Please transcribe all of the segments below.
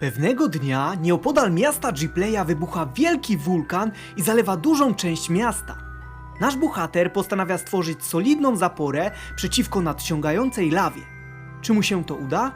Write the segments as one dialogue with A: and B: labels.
A: Pewnego dnia nieopodal miasta Gpleya wybucha wielki wulkan i zalewa dużą część miasta. Nasz bohater postanawia stworzyć solidną zaporę przeciwko nadciągającej lawie. Czy mu się to uda?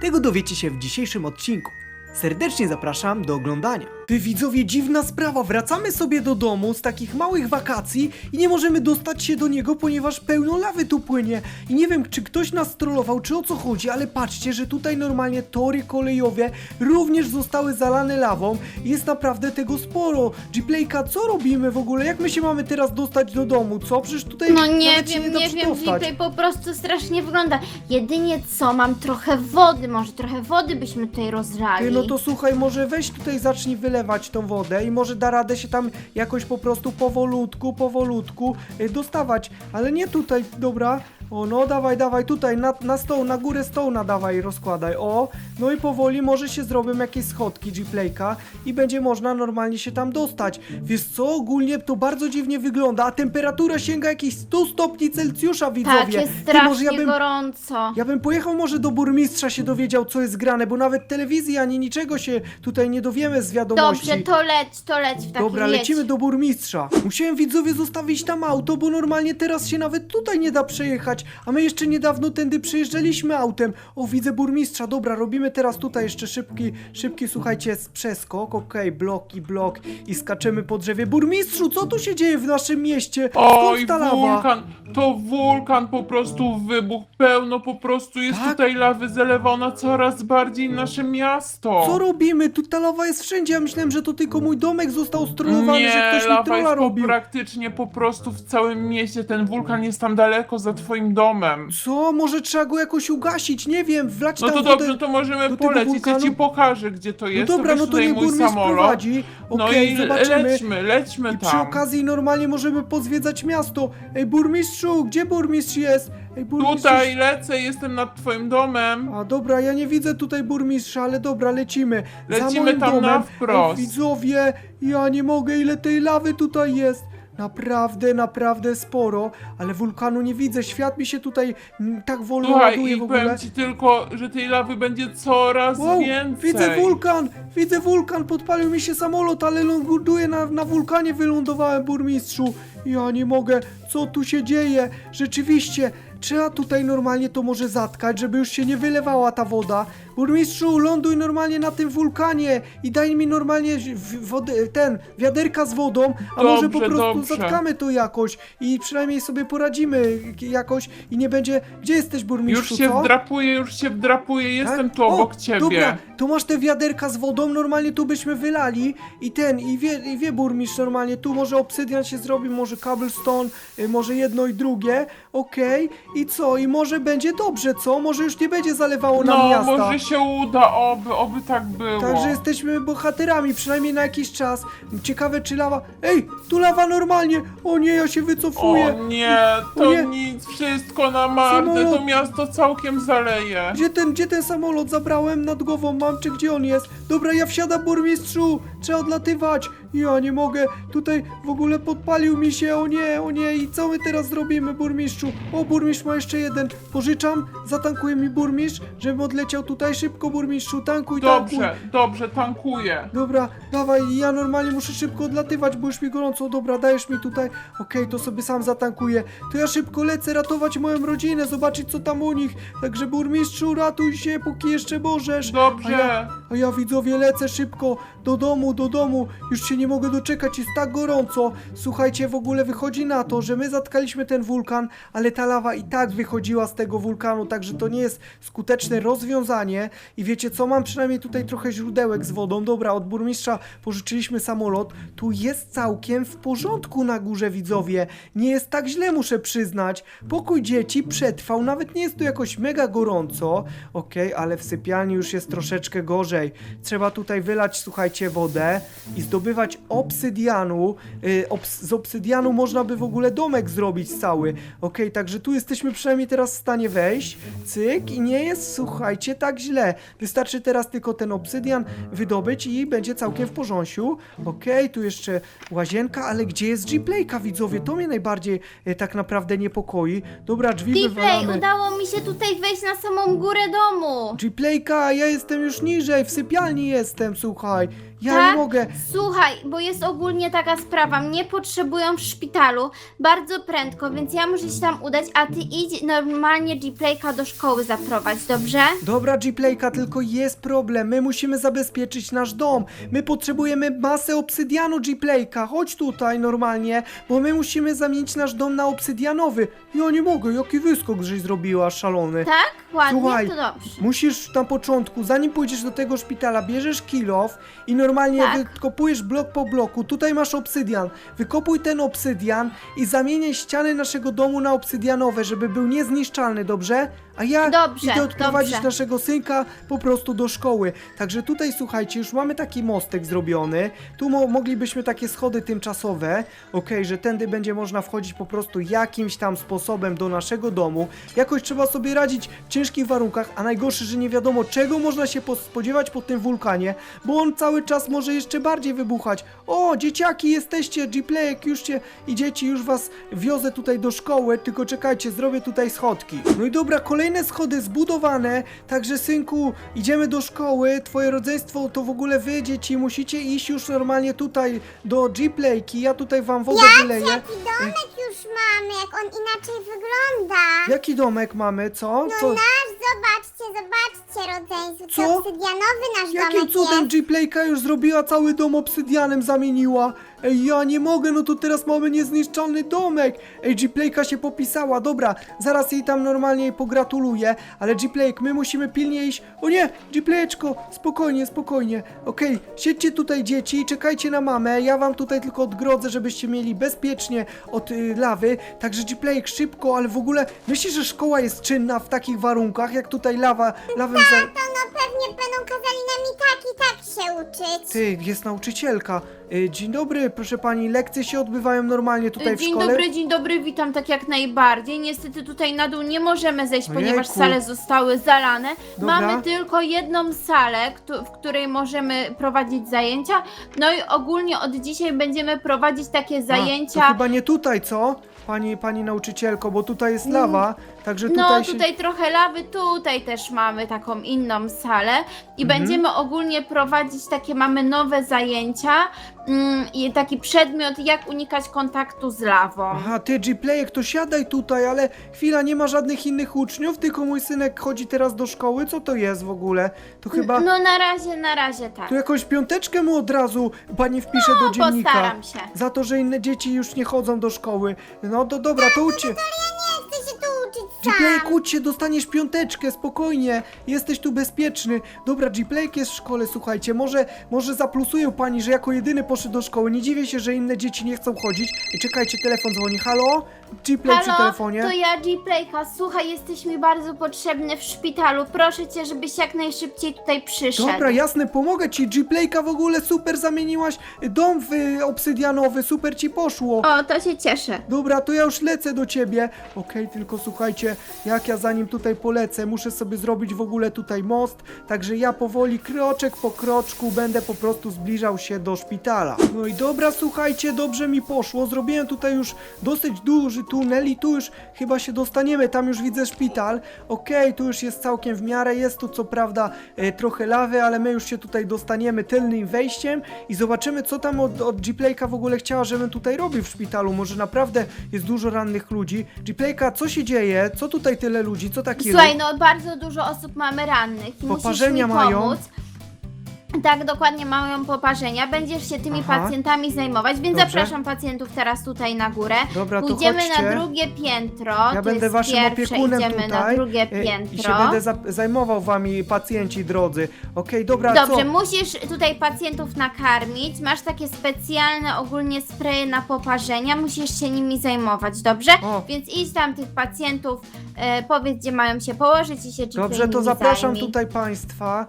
A: Tego dowiecie się w dzisiejszym odcinku. Serdecznie zapraszam do oglądania. Ty widzowie, dziwna sprawa. Wracamy sobie do domu z takich małych wakacji i nie możemy dostać się do niego, ponieważ pełno lawy tu płynie. I nie wiem, czy ktoś nas trollował, czy o co chodzi, ale patrzcie, że tutaj normalnie tory kolejowe również zostały zalane lawą. Jest naprawdę tego sporo. Gplayka, co robimy w ogóle? Jak my się mamy teraz dostać do domu? Co? Przecież tutaj
B: No nie
A: nawet się
B: wiem,
A: da
B: nie wiem,
A: przedostać.
B: Po prostu strasznie wygląda. Jedynie co, mam trochę wody, może trochę wody byśmy tutaj rozlali.
A: Ty, no to słuchaj, może weź tutaj zacznij wylewać tą wodę i może da radę się tam jakoś po prostu powolutku, powolutku y, dostawać, ale nie tutaj, dobra? O, no dawaj, dawaj, tutaj na, na stoł, na górę stołna dawaj, rozkładaj, o. No i powoli może się zrobią jakieś schodki G-Playka i będzie można normalnie się tam dostać. Wiesz co, ogólnie to bardzo dziwnie wygląda, a temperatura sięga jakieś 100 stopni Celsjusza, widzowie.
B: tak, jest
A: Ty,
B: strasznie
A: może ja bym,
B: gorąco.
A: ja bym pojechał może do burmistrza się dowiedział, co jest grane, bo nawet telewizji ani niczego się tutaj nie dowiemy z wiadomości.
B: Dobrze, to leć, to leć w takim
A: Dobra,
B: jedź.
A: lecimy do burmistrza. Musiałem widzowie zostawić tam auto, bo normalnie teraz się nawet tutaj nie da przejechać, a my jeszcze niedawno tędy przejeżdżaliśmy autem. O, widzę burmistrza. Dobra, robimy teraz tutaj jeszcze szybki, szybki, słuchajcie, przeskok. Okej, blok i blok i skaczemy po drzewie. Burmistrzu, co tu się dzieje w naszym mieście?
C: Oj,
A: Skąd ta lawa?
C: wulkan, to wulkan po prostu wybuchł, pełno po prostu jest
A: Tak?
C: tutaj lawy, zalewa ona coraz bardziej nasze miasto.
A: Co robimy? Tu ta lawa jest wszędzie. Ja myślałem, że to tylko mój domek został strolowany,
C: Nie,
A: że ktoś mi
C: lawa
A: trolla
C: jest po,
A: robił.
C: praktycznie po prostu w całym mieście, ten wulkan jest tam daleko za twoim domem.
A: Co? Może trzeba go jakoś ugasić? Nie wiem, wlać
C: No
A: tam
C: to
A: wodę.
C: dobrze, to możemy
A: tego
C: polecieć, ja
A: wulkanu?
C: ci pokażę gdzie to
A: No
C: jest,
A: dobra, no to
C: tutaj
A: niech
C: mój
A: burmistrz
C: samolot.
A: prowadzi.
C: No
A: Okej,
C: i
A: zobaczymy.
C: lećmy, lećmy
A: I przy
C: tam.
A: okazji normalnie możemy pozwiedzać miasto. Ej, burmistrzu, gdzie burmistrz jest? Ej, burmistrz...
C: Tutaj lecę, jestem nad twoim domem.
A: A dobra, ja nie widzę tutaj burmistrza, ale dobra, lecimy. Za
C: Lecimy
A: moim
C: tam
A: domem.
C: na wprost.
A: Ej, widzowie, ja nie mogę, ile tej lawy tutaj jest. Naprawdę, naprawdę sporo, ale wulkanu nie widzę. Świat mi się tutaj mm, tak wolno
C: Słuchaj,
A: ładuje
C: i
A: w ogóle.
C: powiem ci tylko, że tej lawy będzie coraz
A: Wow,
C: więcej.
A: widzę wulkan! Widzę wulkan! Podpalił mi się samolot, ale ląduję na, na wulkanie, wylądowałem, burmistrzu. Ja nie mogę, co tu się dzieje? Rzeczywiście, trzeba tutaj normalnie to może zatkać, żeby już się nie wylewała ta woda. Burmistrzu, ląduj normalnie na tym wulkanie i daj mi normalnie w- wodę, ten, wiaderka z wodą, a może po
C: Dobrze,
A: prostu
C: dobrze.
A: zatkamy to jakoś i przynajmniej sobie poradzimy jakoś i nie będzie... Gdzie jesteś,
C: Już
A: burmistrzu,
C: się
A: co?
C: wdrapuję, już się wdrapuję, jestem
A: Tak?
C: tu obok
A: o,
C: ciebie.
A: Dobra, tu masz te wiaderka z wodą, normalnie tu byśmy wylali i ten, i wie, i wie burmistrz normalnie, tu może obsydian się zrobi, może cobblestone, y, może jedno i drugie, okej, i co, i może będzie dobrze, co? Może już nie będzie zalewało nam
C: No,
A: miasta.
C: może się uda, oby, oby tak było.
A: Także jesteśmy bohaterami, przynajmniej na jakiś czas. Ciekawe czy lawa... Ej, tu lawa normalnie! O nie, ja się wycofuję!
C: O nie,
A: O
C: to
A: nie.
C: nic, wszystko na marne,
A: Samolot.
C: to miasto całkiem zaleje.
A: Gdzie ten, gdzie ten samolot zabrałem nad głową mam, czy gdzie on jest? Dobra, ja wsiadam burmistrzu, trzeba odlatywać. Ja nie mogę, tutaj w ogóle podpalił mi się, o nie, o nie, i co my teraz zrobimy burmistrzu? O, burmistrz ma jeszcze jeden, pożyczam, zatankuje mi burmistrz, żebym odleciał tutaj szybko burmistrzu, tankuj, tankuj.
C: Dobrze, dobrze, tankuję.
A: Dobra, dawaj, ja normalnie muszę szybko odlatywać, bo już mi gorąco. Dobra, dajesz mi tutaj. Okej, to sobie sam zatankuję. To ja szybko lecę ratować moją rodzinę, zobaczyć co tam u nich. Także burmistrzu, ratuj się, póki jeszcze możesz.
C: Dobrze.
A: A ja, a ja widzowie lecę szybko do domu, do domu. Już się nie mogę doczekać, jest tak gorąco. Słuchajcie, w ogóle wychodzi na to, że my zatkaliśmy ten wulkan, ale ta lawa i tak wychodziła z tego wulkanu, także to nie jest skuteczne rozwiązanie. I wiecie co, mam przynajmniej tutaj trochę źródełek z wodą. Dobra, od burmistrza pożyczyliśmy samolot. Tu jest całkiem w porządku na górze, widzowie. Nie jest tak źle, muszę przyznać. Pokój dzieci przetrwał, nawet nie jest tu jakoś mega gorąco. Okej, ale w sypialni już jest troszeczkę gorzej. Trzeba tutaj wylać, słuchajcie, wodę i zdobywać obsydianu. Y, obs z obsydianu można by w ogóle domek zrobić cały. Okej, także tu jesteśmy przynajmniej teraz w stanie wejść. Cyk i nie jest, słuchajcie, tak źle. Wystarczy teraz tylko ten obsydian wydobyć i będzie całkiem w porządku. Okej, tu jeszcze łazienka, ale gdzie jest G-Playka, widzowie? To mnie najbardziej e, tak naprawdę niepokoi. Dobra, drzwi
B: Gplay,
A: wywalamy.
B: udało mi się tutaj wejść na samą górę domu.
A: G-Playka, ja jestem już niżej, w sypialni jestem, słuchaj. Ja
B: Tak?
A: nie mogę.
B: Słuchaj, bo jest ogólnie taka sprawa, mnie potrzebują w szpitalu bardzo prędko, więc ja muszę się tam udać, a ty idź normalnie G-Playka do szkoły zaprowadź, dobrze?
A: Dobra, G-Playka, tylko jest problem. My musimy zabezpieczyć nasz dom. My potrzebujemy masę obsydianu, G-Playka. Chodź tutaj normalnie, bo my musimy zamienić nasz dom na obsydianowy. Ja nie mogę, jaki wyskok żeś zrobiła, szalony.
B: Tak? Ładnie,
A: Słuchaj,
B: to dobrze.
A: Musisz na początku, zanim pójdziesz do tego szpitala, bierzesz kilof i normalnie
B: Tak.
A: wykopujesz blok po bloku. Tutaj masz obsydian. Wykopuj ten obsydian i zamieniaj ściany naszego domu na obsydianowe, żeby był niezniszczalny, dobrze? A ja
B: Dobrze,
A: idę odprowadzić
B: dobrze.
A: naszego synka po prostu do szkoły. Także tutaj słuchajcie, już mamy taki mostek zrobiony. Tu mo moglibyśmy takie schody tymczasowe. Okej, że tędy będzie można wchodzić po prostu jakimś tam sposobem do naszego domu. Jakoś trzeba sobie radzić w ciężkich warunkach, a najgorsze, że nie wiadomo czego można się po- spodziewać po tym wulkanie, bo on cały czas może jeszcze bardziej wybuchać. O, dzieciaki jesteście, G-Playek, już cię i dzieci, już was wiozę tutaj do szkoły, tylko czekajcie, zrobię tutaj schodki. No i dobra, kolejne schody zbudowane, także synku, idziemy do szkoły, twoje rodzeństwo to w ogóle wy, dzieci, musicie iść już normalnie tutaj do G-Playki, ja tutaj wam wodę wyleję.
D: Jaki domek już mamy, jak on inaczej wygląda.
A: Jaki domek mamy, co?
D: No
A: co?
D: nasz, zobaczcie, zobaczcie rodzeństwo.
A: Co?
D: To obsydianowy nasz
A: Jakim
D: domek
A: cudem
D: jest.
A: G-Playka już zrobiła cały dom obsydianem, zamieniła? Ej, ja nie mogę, no to teraz mamy niezniszczalny domek. Ej, G-Playka się popisała, dobra, zaraz jej tam normalnie pogratuluję, ale G-Playk, my musimy pilnie iść. O nie, G-Playeczko, spokojnie, spokojnie. Okej, siedźcie tutaj dzieci i czekajcie na mamę, ja wam tutaj tylko odgrodzę, żebyście mieli bezpiecznie od y, lawy. Także G-Playek, szybko, ale w ogóle myślisz, że szkoła jest czynna w takich warunkach, jak tutaj lawa, lawem za...
D: To no pewnie będą kazali nam i tak, i tak się uczyć.
A: Ty, jest nauczycielka. Y, Dzień dobry, proszę pani, lekcje się odbywają normalnie tutaj w
B: Dzień
A: szkole?
B: dobry, dzień dobry, witam tak jak najbardziej. Niestety tutaj na dół nie możemy zejść,
A: Ojejku.
B: ponieważ sale zostały zalane.
A: Dobra.
B: Mamy tylko jedną salę, któ- w której możemy prowadzić zajęcia. No i ogólnie od dzisiaj będziemy prowadzić takie
A: A,
B: zajęcia.
A: to chyba nie tutaj, co? Pani, pani nauczycielko, bo tutaj jest lawa, także tutaj
B: No,
A: się...
B: tutaj trochę lawy, tutaj też mamy taką inną salę i
A: Mhm.
B: będziemy ogólnie prowadzić takie, mamy nowe zajęcia mm, i taki przedmiot, jak unikać kontaktu z lawą.
A: Aha, ty G-Playek, to siadaj tutaj, ale chwila, nie ma żadnych innych uczniów, tylko mój synek chodzi teraz do szkoły, co to jest w ogóle? To chyba...
B: No na razie, na razie tak.
A: Tu jakąś piąteczkę mu od razu pani wpisze do dziennika.
B: postaram się.
A: Za to, że inne dzieci już nie chodzą do szkoły. No to dobra, to uczcie. G-Playek, ucz się, dostaniesz piąteczkę, spokojnie, jesteś tu bezpieczny. Dobra, G-Playek jest w szkole, słuchajcie, może, może zaplusuję pani, że jako jedyny poszedł do szkoły. Nie dziwię się, że inne dzieci nie chcą chodzić. I czekajcie, telefon dzwoni. Halo? G-Play przy telefonie.
B: to ja G-Playka. Słuchaj, jesteś mi bardzo potrzebny w szpitalu. Proszę cię, żebyś jak najszybciej tutaj przyszedł.
A: Dobra, jasne, pomogę ci. G-Playka w ogóle super zamieniłaś dom w y, obsydianowy, super ci poszło.
B: O, to się cieszę.
A: Dobra, to ja już lecę do ciebie. Okej, tylko słuchajcie, jak ja zanim tutaj polecę, muszę sobie zrobić w ogóle tutaj most, także ja powoli, kroczek po kroczku, będę po prostu zbliżał się do szpitala. No i dobra, słuchajcie, dobrze mi poszło. Zrobiłem tutaj już dosyć duży tunel i tu już chyba się dostaniemy. Tam już widzę szpital. Okej, tu już jest całkiem w miarę. Jest tu co prawda e, trochę lawy, ale my już się tutaj dostaniemy tylnym wejściem i zobaczymy, co tam od, od G-Playka w ogóle chciała, żebym tutaj robił w szpitalu. Może naprawdę jest dużo rannych ludzi. G-Playka, co się dzieje? Co tutaj tyle ludzi? Co taki
B: Słuchaj,
A: ruch?
B: no bardzo dużo osób mamy rannych i
A: Poparzenia
B: musisz mi
A: mają?
B: pomóc. Tak, dokładnie mają poparzenia. Będziesz się tymi
A: Aha.
B: pacjentami zajmować, więc
A: Dobrze.
B: zapraszam pacjentów teraz tutaj na górę.
A: Dobra, to
B: Pójdziemy
A: chodźcie.
B: na drugie piętro.
A: Ja
B: to
A: będę
B: jest
A: waszym
B: pierwsze,
A: opiekunem
B: idziemy na
A: tutaj
B: drugie
A: e,
B: piętro.
A: i się będę za zajmował wami pacjenci drodzy. Okej, dobra,
B: Dobrze,
A: co?
B: musisz tutaj pacjentów nakarmić. Masz takie specjalne ogólnie spreje na poparzenia, musisz się nimi zajmować, dobrze?
A: O.
B: Więc idź tam tych pacjentów, e, powiedz gdzie mają się położyć i się
A: Dobrze, to
B: nimi
A: zapraszam
B: zajmij.
A: tutaj Państwa.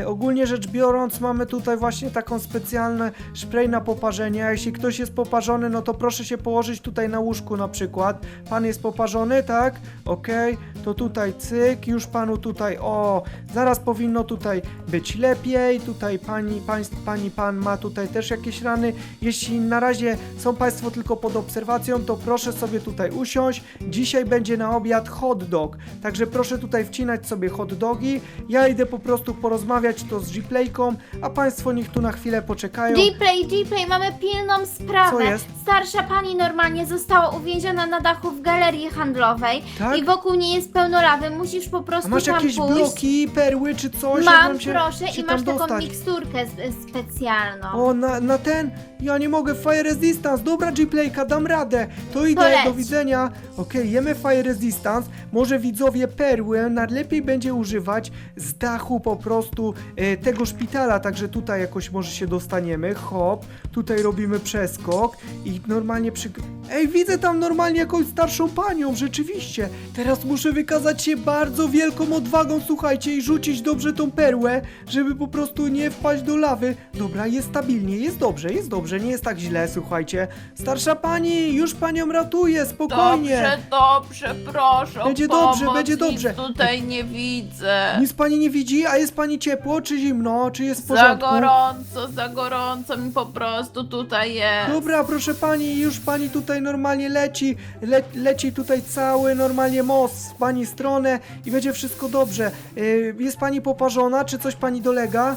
A: E, ogólnie rzecz biorąc, mamy tutaj właśnie taką specjalną spray na poparzenie. Jeśli ktoś jest poparzony, no to proszę się położyć tutaj na łóżku na przykład. Pan jest poparzony, tak? Okej, to tutaj cyk, już panu tutaj, o, zaraz powinno tutaj być lepiej. Tutaj pani, pań, pani, pan ma tutaj też jakieś rany. Jeśli na razie są państwo tylko pod obserwacją, to proszę sobie tutaj usiąść. Dzisiaj będzie na obiad hot dog, także proszę tutaj wcinać sobie hot dogi. Ja idę po prostu porozmawiać to z G-Playką, a państwo niech tu na chwilę poczekają.
B: Gplay, Gplay, mamy pilną sprawę.
A: Co jest?
B: Starsza pani normalnie została uwięziona na dachu w galerii handlowej
A: Tak?
B: i wokół niej jest pełno lawy. Musisz po
A: A
B: prostu
A: masz
B: tam
A: jakieś
B: pójść.
A: bloki, perły czy coś?
B: Mam,
A: się,
B: proszę,
A: się
B: i
A: tam
B: masz taką
A: dostać?
B: miksturkę s- specjalną.
A: O, na, na ten? Ja nie mogę, Fire Resistance. Dobra, G-Playka, dam radę. To idę,
B: leć.
A: do widzenia. Okej, jemy Fire Resistance. Może widzowie perły najlepiej będzie używać z dachu po prostu e, tego szpitala, także tutaj jakoś może się dostaniemy. Hop, tutaj robimy przeskok i normalnie przy... Ej, widzę tam normalnie jakąś starszą panią, rzeczywiście. Teraz muszę wykazać się bardzo wielką odwagą, słuchajcie, i rzucić dobrze tą perłę, żeby po prostu nie wpaść do lawy. Dobra, jest stabilnie, jest dobrze, jest dobrze, nie jest tak źle, słuchajcie. Starsza pani, już panią ratuję, spokojnie.
E: Dobrze, dobrze, proszę. o
A: Będzie dobrze,
E: pomoc,
A: będzie
E: nic
A: dobrze.
E: tutaj nie widzę.
A: Nic pani nie widzi, a jest pani ciepło, czy zimno, czy jest w
E: Za
A: porządku?
E: gorąco, za gorąco mi po prostu tutaj jest.
A: Dobra, proszę pani, już pani tutaj normalnie leci, le, leci tutaj cały normalnie most w pani stronę i będzie wszystko dobrze. Yy, jest pani poparzona, czy coś pani dolega?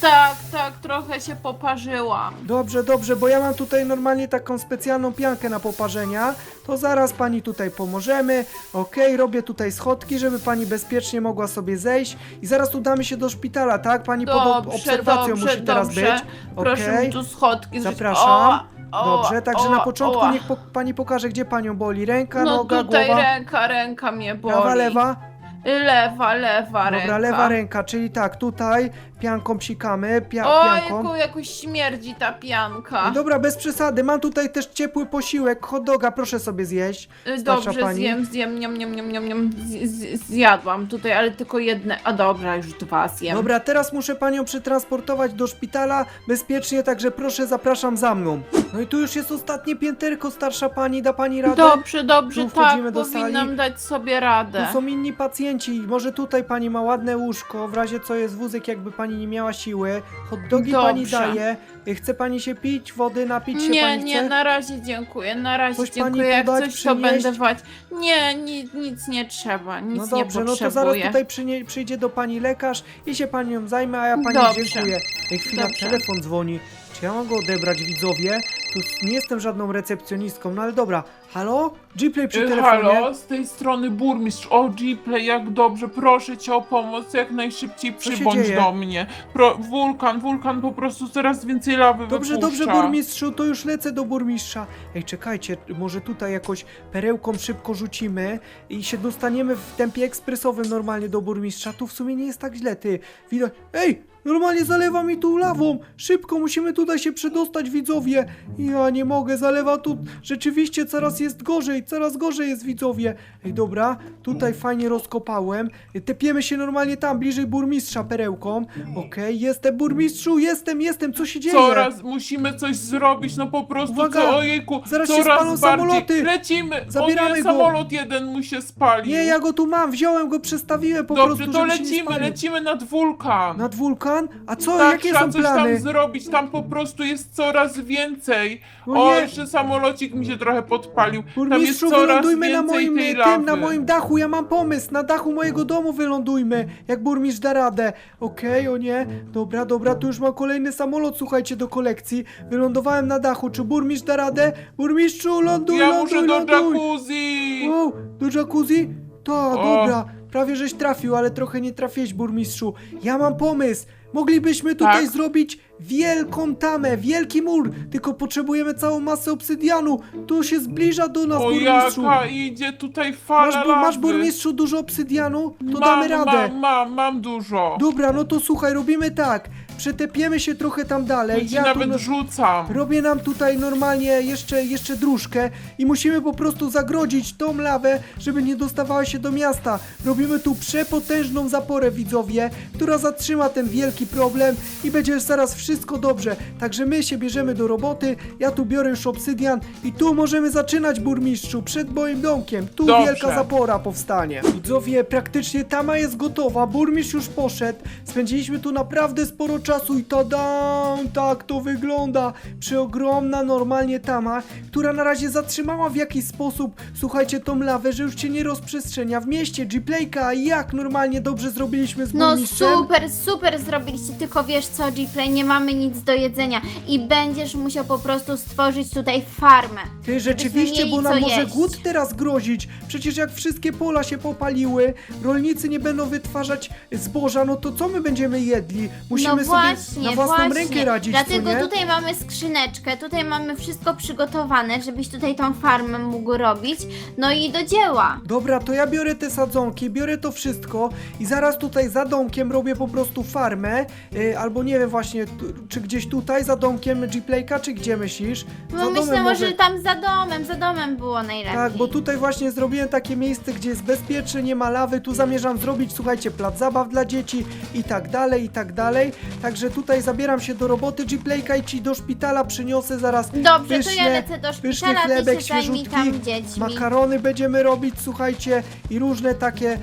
E: Tak, tak, trochę się poparzyłam.
A: Dobrze, dobrze, bo ja mam tutaj normalnie taką specjalną piankę na poparzenia, to zaraz pani tutaj pomożemy. Okej, robię tutaj schodki, żeby pani bezpiecznie mogła sobie zejść i zaraz udamy się do szpitala, tak? Pani pod ob- obserwacją
E: dobrze,
A: musi teraz
E: dobrze.
A: być.
E: Proszę
A: Okej.
E: mi tu schodki zrzucić.
A: Zapraszam.
E: Oła,
A: Dobrze, także na początku niech po, pani pokaże, gdzie panią boli. Ręka,
E: No
A: noga,
E: tutaj
A: głowa.
E: ręka, ręka mnie boli.
A: Prawa, lewa?
E: Lewa, lewa ręka.
A: Dobra, lewa ręka, czyli tak, tutaj pianką psikamy, pia
E: O,
A: pianką.
E: jaką, jakoś śmierdzi ta pianka.
A: Dobra, bez przesady, mam tutaj też ciepły posiłek, hot doga, proszę sobie zjeść.
E: Y,
A: Starsza
E: Dobrze,
A: pani.
E: zjem, zjem, niam, niam, niam, niam, niam. Z, z, zjadłam tutaj, ale tylko jedne. A dobra, już dwa zjem.
A: Dobra, teraz muszę panią przetransportować do szpitala bezpiecznie, także proszę, zapraszam za mną. No i tu już jest ostatnie pięterko, starsza pani, da pani radę?
E: Dobrze, dobrze,
A: Tu wchodzimy
E: tak,
A: do sali.
E: powinnam dać sobie radę.
A: Tu są inni pacjenci, może tutaj pani ma ładne łóżko, w razie co jest wózek, jakby pani nie miała siły. Hot dogi pani
E: Dobrze.
A: daje. Chce pani się pić, wody napić się
E: Nie,
A: pani
E: nie,
A: chce?
E: na razie dziękuję, na razie
A: Coś pani
E: dziękuję. Jak
A: podać,
E: coś, to
A: przynieść?
E: będę wać. Nie, nic, nic nie trzeba, nic
A: No
E: nie
A: dobrze, no to
E: potrzebuję.
A: zaraz tutaj przynie, przyjdzie do pani lekarz i się panią zajmę, a ja pani
E: Dobrze.
A: dziękuję. Ej, chwila,
E: Dobrze.
A: telefon dzwoni. Ja mam go odebrać, widzowie? Tu nie jestem żadną recepcjonistką, no ale dobra. Halo? Gplay przy
C: Y,
A: telefonie.
C: Halo, z tej strony burmistrz. O, Gplay, jak dobrze, proszę cię o pomoc, jak najszybciej przybądź
A: dzieje?
C: do mnie. Pro, wulkan, wulkan po prostu coraz więcej lawy
A: Dobrze,
C: wypuszcza.
A: dobrze, burmistrzu, to już lecę do burmistrza. Ej, czekajcie, może tutaj jakoś perełką szybko rzucimy i się dostaniemy w tempie ekspresowym normalnie do burmistrza. Tu w sumie nie jest tak źle, ty. Widać. Ej! Normalnie zalewa mi tu lawą! Szybko musimy tutaj się przedostać, widzowie! Ja nie mogę, zalewa tu. Rzeczywiście coraz jest gorzej, coraz gorzej jest, widzowie. Ej, dobra, tutaj fajnie rozkopałem. Tepiemy się normalnie tam, bliżej burmistrza perełką. Okej, jestem burmistrzu, jestem, jestem, co się dzieje?
C: Coraz musimy coś zrobić, no po prostu,
A: Uwaga!
C: co, ojejku,
A: Zaraz się
C: coraz
A: spalą
C: bardziej.
A: samoloty!
C: Lecimy!
A: Zabieramy
C: o nie,
A: go!
C: samolot jeden mu się spalił.
A: Nie, ja go tu mam, wziąłem go, przestawiłem po
C: Dobrze,
A: prostu,
C: to
A: żeby się nie
C: lecimy,
A: spalił.
C: lecimy nad wulkan.
A: Nad wulkan? A co,
C: tak,
A: jakie
C: trzeba
A: są
C: coś
A: plany?
C: tam zrobić, tam po prostu jest coraz więcej.
A: No
C: o,
A: nie.
C: jeszcze samolocik mi się trochę podpalił. tam jest
A: Burmistrzu,
C: coraz
A: wylądujmy
C: więcej
A: na moim
C: tej
A: tym, na moim dachu, ja mam pomysł, na dachu mojego domu wylądujmy, jak burmistrz da radę. Okej, o nie, dobra, dobra, tu już mam kolejny samolot, słuchajcie, do kolekcji. Wylądowałem na dachu, czy burmistrz da radę? Burmistrzu, ląduj,
C: Ja
A: ląduj,
C: muszę do
A: ląduj.
C: jacuzzi!
A: Wow, do jacuzzi? To,
C: O.
A: dobra, prawie żeś trafił, ale trochę nie trafiłeś, burmistrzu. Ja mam pomysł. Moglibyśmy tutaj
C: Tak?
A: zrobić wielką tamę, wielki mur, tylko potrzebujemy całą masę obsydianu. Tu się zbliża do nas,
C: O
A: burmistrzu.
C: jaka idzie tutaj fala
A: Masz, bu- masz
C: lawy.
A: burmistrzu dużo obsydianu? To
C: mam,
A: damy radę.
C: Mam, mam, mam dużo.
A: Dobra, no to słuchaj, robimy tak. Przetepiemy się trochę tam dalej.
C: Ja ci
A: tu
C: nawet
A: no-
C: rzucam.
A: Robię nam tutaj normalnie jeszcze, jeszcze dróżkę i musimy po prostu zagrodzić tą lawę, żeby nie dostawała się do miasta. Robimy tu przepotężną zaporę, widzowie, która zatrzyma ten wielki problem i będzie zaraz wszystko dobrze. Także my się bierzemy do roboty, ja tu biorę już obsydian i tu możemy zaczynać, burmistrzu, przed moim domkiem. Tu
C: Dobrze.
A: wielka zapora powstanie. Widzowie, praktycznie tama jest gotowa, burmistrz już poszedł, spędziliśmy tu naprawdę sporo czasu i tada, tak to wygląda. Przeogromna normalnie tama, która na razie zatrzymała w jakiś sposób, słuchajcie, tą lawę, że już się nie rozprzestrzenia w mieście. G-Playka, jak normalnie dobrze zrobiliśmy z
B: No
A: burmistrzem?
B: super, super zrobiliście, tylko wiesz co, Gplay, nie mamy nic do jedzenia i będziesz musiał po prostu stworzyć tutaj farmę.
A: Ty rzeczywiście,
B: mieli
A: bo nam
B: co
A: może
B: jeść.
A: głód teraz grozić. Przecież jak wszystkie pola się popaliły, rolnicy nie będą wytwarzać zboża, no to co my będziemy jedli? Musimy
B: no właśnie,
A: na własną
B: właśnie.
A: rękę radzić,
B: Dlatego
A: co nie?
B: tutaj mamy skrzyneczkę, tutaj mamy wszystko przygotowane, żebyś tutaj tą farmę mógł robić. No i do dzieła.
A: Dobra, to ja biorę te sadzonki, biorę to wszystko i zaraz tutaj za domkiem robię po prostu farmę, y, albo nie wiem właśnie, czy gdzieś tutaj za domkiem G-Playka, czy gdzie myślisz?
B: No
A: za
B: myślę
A: domem
B: może tam za domem, za domem było najlepiej.
A: Tak, bo tutaj właśnie zrobiłem takie miejsce, gdzie jest bezpiecznie, nie ma lawy. Tu zamierzam zrobić, słuchajcie, plac zabaw dla dzieci i tak dalej, i tak dalej. Także tutaj zabieram się do roboty G-Playka i ci do szpitala przyniosę zaraz
B: Dobrze,
A: pyszne,
B: to ja lecę do
A: pyszny
B: szpitala,
A: chlebek,
B: ty się zajmij
A: świeżutki,
B: tam dziećmi.
A: makarony będziemy robić, słuchajcie, i różne takie,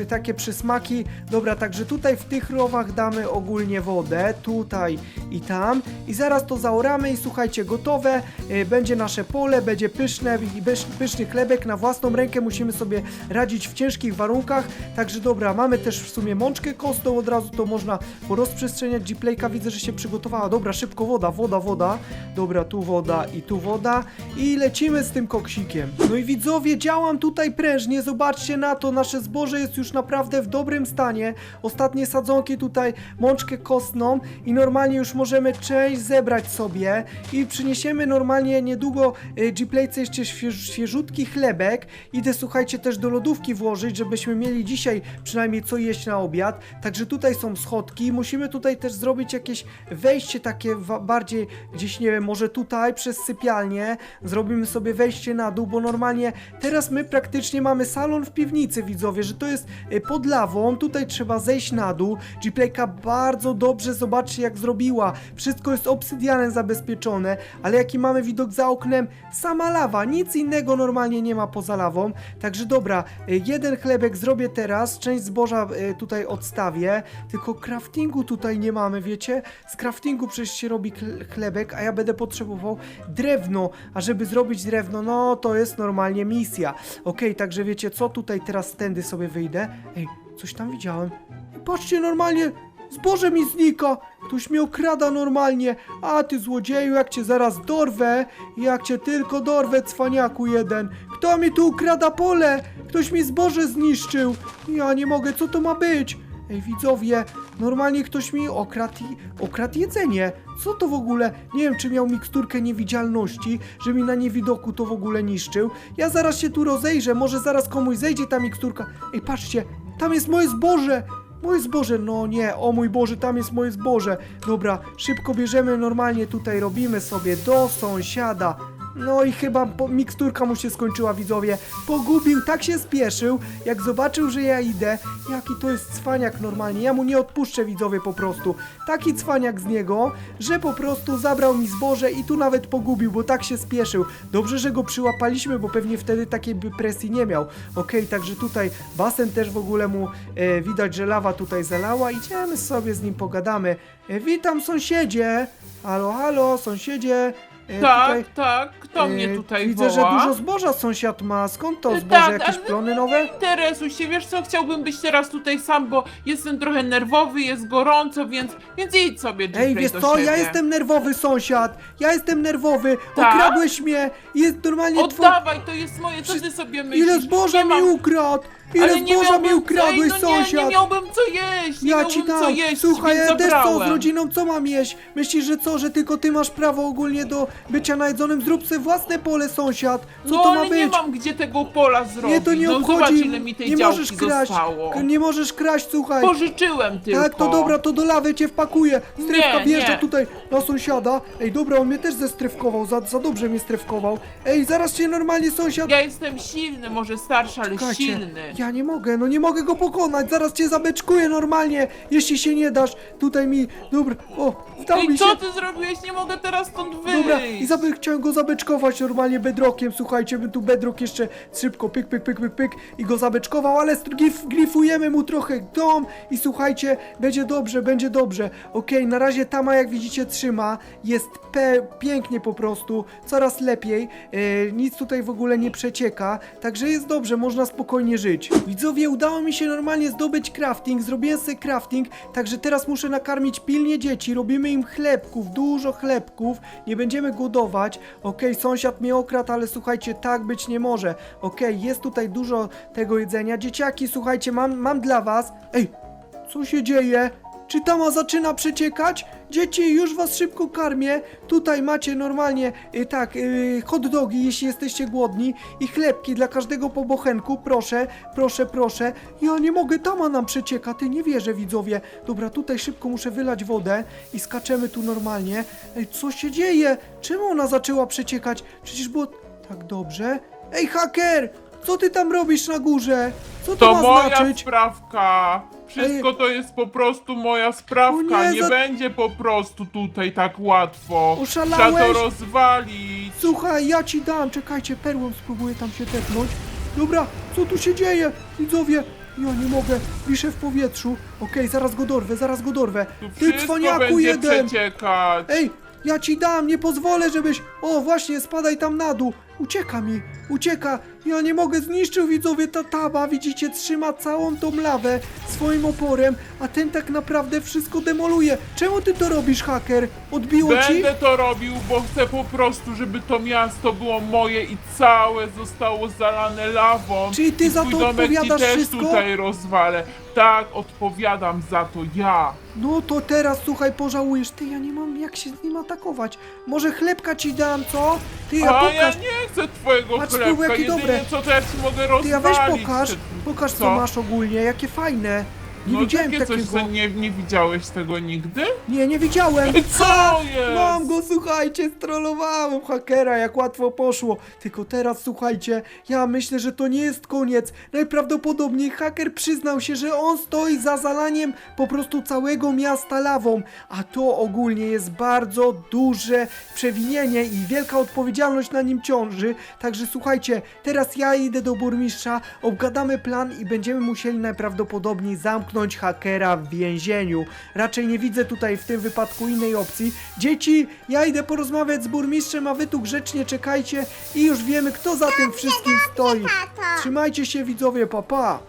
A: e, takie przysmaki. Dobra, także tutaj w tych rowach damy ogólnie wodę, tutaj i tam. I zaraz to zaoramy i słuchajcie, gotowe. E, będzie nasze pole, będzie pyszne i pysz- pyszny chlebek. Na własną rękę musimy sobie radzić w ciężkich warunkach. Także dobra, mamy też w sumie mączkę kostną, od razu to można porozprzestrzeniać. G-Playka widzę, że się przygotowała. Dobra, szybko woda, woda, woda. Dobra, tu woda i tu woda. I lecimy z tym koksikiem. No i widzowie, działam tutaj prężnie. Zobaczcie na to, nasze zboże jest już naprawdę w dobrym stanie. Ostatnie sadzonki tutaj, mączkę kostną i normalnie już możemy część zebrać sobie i przyniesiemy normalnie niedługo y, G-Playce jeszcze śwież, świeżutki chlebek. Idę, słuchajcie, też do lodówki włożyć, żebyśmy mieli dzisiaj przynajmniej co jeść na obiad. Także tutaj są schodki. Musimy tutaj też zrobić jakieś wejście takie bardziej gdzieś, nie wiem, może tutaj przez sypialnię. Zrobimy sobie wejście na dół, bo normalnie teraz my praktycznie mamy salon w piwnicy, widzowie, że to jest y, pod lawą. Tutaj trzeba zejść na dół. G-Playka bardzo dobrze, zobaczcie jak zrobiła. Wszystko jest obsydianem zabezpieczone, ale jaki mamy widok za oknem? Sama lawa, nic innego normalnie nie ma poza lawą. Także dobra, y, jeden chlebek zrobię teraz, część zboża y, tutaj odstawię, tylko craftingu tutaj nie mamy, wiecie? Z craftingu przecież się robi chl- chlebek, a ja będę potrzebował drewno, a żeby zrobić drewno, no to jest normalnie misja. Okej, także wiecie co, tutaj teraz tędy sobie wyjdę. Ej, coś tam widziałem. Patrzcie, normalnie zboże mi znika. Ktoś mnie okrada normalnie. A ty złodzieju, jak cię zaraz dorwę, jak cię tylko dorwę, cwaniaku jeden. Kto mi tu ukrada pole? Ktoś mi zboże zniszczył. Ja nie mogę, co to ma być? Ej, widzowie, normalnie ktoś mi okradł, okradł jedzenie. Co to w ogóle? Nie wiem, czy miał miksturkę niewidzialności, że mi na niewidoku to w ogóle niszczył. Ja zaraz się tu rozejrzę, może zaraz komuś zejdzie ta miksturka. Ej, patrzcie, tam jest moje zboże! Moje zboże, no nie, o mój Boże, tam jest moje zboże. Dobra, szybko bierzemy, normalnie tutaj robimy sobie do sąsiada. No i chyba po, miksturka mu się skończyła, widzowie. Pogubił, tak się spieszył, jak zobaczył, że ja idę. Jaki to jest cwaniak normalnie, ja mu nie odpuszczę, widzowie, po prostu. Taki cwaniak z niego, że po prostu zabrał mi zboże i tu nawet pogubił, bo tak się spieszył. Dobrze, że go przyłapaliśmy, bo pewnie wtedy takiej by presji nie miał. Okej, także tutaj basen też w ogóle mu e, widać, że lawa tutaj zalała. Idziemy sobie z nim pogadamy. E, witam sąsiedzie. Halo, halo, sąsiedzie. E,
C: Tak,
A: tutaj,
C: tak, kto
A: e,
C: mnie tutaj
A: Widzę,
C: woła?
A: że dużo zboża sąsiad ma. Skąd to
C: E,
A: zboże?
C: tak,
A: Jakieś
C: ale-
A: plony nowe?
C: Interesuj się, wiesz co, chciałbym być teraz tutaj sam, bo jestem trochę nerwowy, jest gorąco, więc, więc idź sobie
A: Ej, wiesz
C: do
A: co,
C: siebie.
A: ja jestem nerwowy sąsiad, ja jestem nerwowy,
C: Tak?
A: okradłeś mnie, jest normalnie twój...
C: Oddawaj, to jest moje, co ty sobie myślisz?
A: Ile zboża
C: Nie
A: mi
C: mam-
A: ukradł? Ile
C: Ale nie
A: zboża mi ukradłeś,
C: Ej, no nie,
A: sąsiad?
C: nie miałbym co jeść, nie
A: Ja
C: miałbym
A: ci
C: co
A: dam.
C: jeść,
A: Słuchaj,
C: więc
A: ja też co z
C: zabrałem.
A: rodziną, co mam jeść? Myślisz, że co, że tylko ty masz prawo ogólnie do bycia najedzonym? Zrób sobie własne pole, sąsiad. Co
C: no
A: to
C: ale
A: ma być?
C: nie mam gdzie tego pola zrobić.
A: Nie, to nie
C: no
A: obchodzi.
C: zobacz ile mi tej
A: nie
C: działki
A: możesz kraść.
C: zostało.
A: K- Nie możesz kraść, słuchaj.
C: Pożyczyłem tylko.
A: Tak, to dobra, to do lawy cię wpakuję. Strefka
C: Nie,
A: wjeżdża
C: nie.
A: tutaj na sąsiada. Ej, dobra, on mnie też zestrefkował, za, za dobrze mnie strefkował. Ej, zaraz cię normalnie sąsiad...
C: Ja jestem silny, może starszy, ale
A: Czekajcie,
C: silny.
A: Ja nie mogę, no nie mogę go pokonać, zaraz cię zabeczkuję normalnie, jeśli się nie dasz. Tutaj mi, dobra, o, wdał mi się.
C: co ty zrobiłeś? Nie mogę teraz stąd wyjść.
A: Dobra, i zabe- chciałem go zabeczkować normalnie bedrokiem, słuchajcie, my tu bedrock jeszcze szybko, pyk, pyk, pyk, pyk, pyk i go zabeczkował, ale grif, grifujemy mu trochę dom i słuchajcie, będzie dobrze, będzie dobrze. Okej, na razie Tama jak widzicie trzyma, jest pe pięknie po prostu, coraz lepiej, e, nic tutaj w ogóle nie przecieka, także jest dobrze, można spokojnie żyć. Widzowie, udało mi się normalnie zdobyć crafting, zrobiłem sobie crafting, także teraz muszę nakarmić pilnie dzieci, robimy im chlebków, dużo chlebków, nie będziemy głodować. Okej, sąsiad mnie okradł, ale słuchajcie, tak być nie może. Okej, jest tutaj dużo tego jedzenia. Dzieciaki, słuchajcie, mam, mam dla was. Ej, co się dzieje? Czy tama zaczyna przeciekać? Dzieci, już was szybko karmię. Tutaj macie normalnie, y, tak, y, hot dogi, jeśli jesteście głodni i chlebki dla każdego po bochenku. Proszę, proszę, proszę. Ja nie mogę, tama nam przecieka, ty nie wierzę, widzowie. Dobra, tutaj szybko muszę wylać wodę i skaczemy tu normalnie. Ej, co się dzieje? Czemu ona zaczęła przeciekać? Przecież było tak dobrze. Ej, haker! Co ty tam robisz na górze? Co to,
C: To
A: ma
C: moja
A: znaczyć?
C: sprawka. Wszystko to jest po prostu moja sprawka.
A: nie,
C: Nie,
A: za-
C: będzie po prostu tutaj tak łatwo.
A: Oszalałeś?
C: Trzeba to rozwalić.
A: Słuchaj, ja ci dam, czekajcie, perłą spróbuję tam się tepnąć. Dobra, co tu się dzieje? Widzowie, ja nie mogę, wiszę w powietrzu. Okej, zaraz go dorwę, zaraz go dorwę.
C: Tu
A: Ty
C: wszystko
A: cwaniaku
C: będzie
A: jeden!
C: przeciekać.
A: Ej, ja ci dam, nie pozwolę, żebyś... O, właśnie, spadaj tam na dół. Ucieka mi, ucieka. Ja nie mogę, zniszczył widzowie ta taba, widzicie, trzyma całą tą lawę swoim oporem, a ten tak naprawdę wszystko demoluje. Czemu ty to robisz, haker? Odbiło ci?
C: Będę to robił, bo chcę po prostu, żeby to miasto było moje i całe zostało zalane lawą.
A: Czyli ty
C: I
A: za to
C: domek ci
A: odpowiadasz
C: też
A: wszystko?
C: tutaj rozwalę. Tak, odpowiadam za to ja.
A: No to teraz, słuchaj, pożałujesz. Ty, ja nie mam jak się z nim atakować. Może chlebka ci dam, co? Ty, ja
C: A ja
A: pokaż.
C: nie chcę twojego
A: Patrz,
C: chlebka,
A: jakie
C: jedynie
A: dobre.
C: co to ja ci mogę
A: Ty,
C: rozwalić.
A: weź pokaż. Pokaż, co,
C: Co?
A: masz ogólnie, jakie fajne. Nie
C: no
A: widziałem
C: takie coś,
A: takiego.
C: co nie, nie widziałeś tego nigdy?
A: Nie, nie widziałem.
C: Co jest?
A: Mam go, słuchajcie, strollowałem hakera, jak łatwo poszło. Tylko teraz, słuchajcie, ja myślę, że to nie jest koniec. Najprawdopodobniej haker przyznał się, że on stoi za zalaniem po prostu całego miasta lawą. A to ogólnie jest bardzo duże przewinienie i wielka odpowiedzialność na nim ciąży. Także słuchajcie, teraz ja idę do burmistrza, obgadamy plan i będziemy musieli najprawdopodobniej zamknąć hakera w więzieniu. Raczej nie widzę tutaj w tym wypadku innej opcji. Dzieci, ja idę porozmawiać z burmistrzem, a wy tu grzecznie czekajcie i już wiemy, kto za tym wszystkim stoi. Trzymajcie się widzowie, papa. Pa.